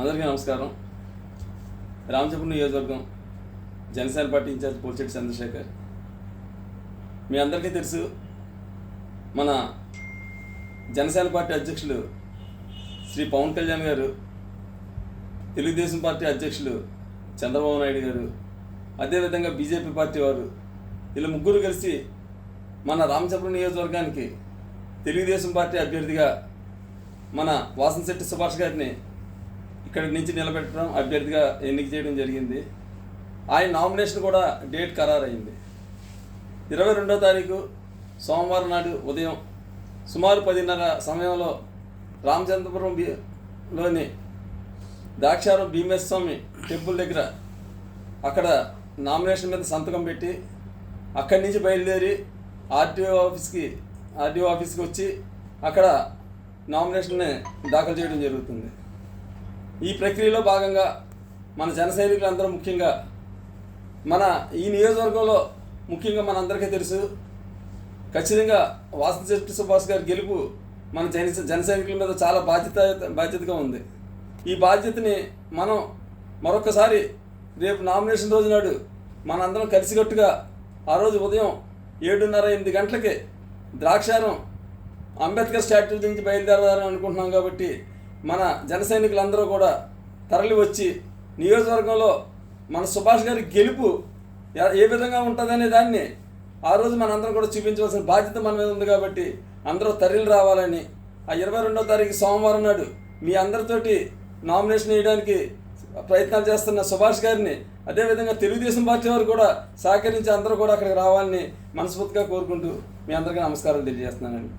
అందరికీ నమస్కారం. రామచంద్ర నియోజకవర్గం Janasena party in charge Polchetti Chandrasekhar. మీ అందరికీ తెలుసు మన జనసేన పార్టీ అధ్యక్షులు శ్రీ పవన్ కళ్యాణ్ గారు తెలుగుదేశం పార్టీ అధ్యక్షులు చంద్రబాబు నాయుడు గారు అదేవిధంగా బీజేపీ పార్టీ వారు వీళ్ళు ముగ్గురు కలిసి మన రామచంద్ర నియోజకవర్గానికి తెలుగుదేశం పార్టీ అభ్యర్థిగా మన వాసనశెట్టి సుభాష్ గారిని ఇక్కడి నుంచి నిలబెట్టడం అభ్యర్థిగా ఎన్నిక చేయడం జరిగింది. ఆయన నామినేషన్ కూడా డేట్ ఖరారైంది ఇరవై రెండో తారీఖు సోమవారం నాడు ఉదయం సుమారు పదిన్నర సమయంలో రామచంద్రపురం లోని ద్రాక్షారం భీమేశ్వర స్వామి టెంపుల్ దగ్గర అక్కడ నామినేషన్ మీద సంతకం పెట్టి అక్కడి నుంచి బయలుదేరి ఆర్టీఓ ఆఫీస్కి ఆర్టీఓ ఆఫీస్కి వచ్చి అక్కడ నామినేషన్ని దాఖలు చేయడం జరుగుతుంది. ఈ ప్రక్రియలో భాగంగా మన జన సైనికులందరూ ముఖ్యంగా మన ఈ నియోజకవర్గంలో ముఖ్యంగా మనందరికీ తెలుసు. ఖచ్చితంగా వాసంశెట్టి సుభాష్ గారి గెలుపు మన జన జన సైనికుల మీద చాలా బాధ్యత బాధ్యతగా ఉంది. ఈ బాధ్యతని మనం మరొకసారి రేపు నామినేషన్ రోజు నాడు మనందరం కలిసికట్టుగా ఆ రోజు ఉదయం ఏడున్నర ఎనిమిది గంటలకి ద్రాక్షారం అంబేద్కర్ స్టాట్యూ నుంచి బయలుదేరాలని అనుకుంటున్నాం కాబట్టి మన జన సైనికులందరూ కూడా తరలి వచ్చి నియోజకవర్గంలో మన సుభాష్ గారి గెలుపు ఏ విధంగా ఉంటుందనే దాన్ని ఆ రోజు మనందరం కూడా చూపించవలసిన బాధ్యత మన మీద ఉంది కాబట్టి అందరూ తరలి రావాలని ఆ ఇరవై రెండో తారీఖు సోమవారం నాడు మీ అందరితోటి నామినేషన్ వేయడానికి ప్రయత్నాలు చేస్తున్న సుభాష్ గారిని అదేవిధంగా తెలుగుదేశం పార్టీ వారు కూడా సహకరించి అందరూ కూడా అక్కడికి రావాలని మనస్ఫూర్తిగా కోరుకుంటూ మీ అందరికీ నమస్కారం తెలియజేస్తున్నానండి.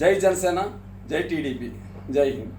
జై జనసేన జై టీడీపీ జై హింద్.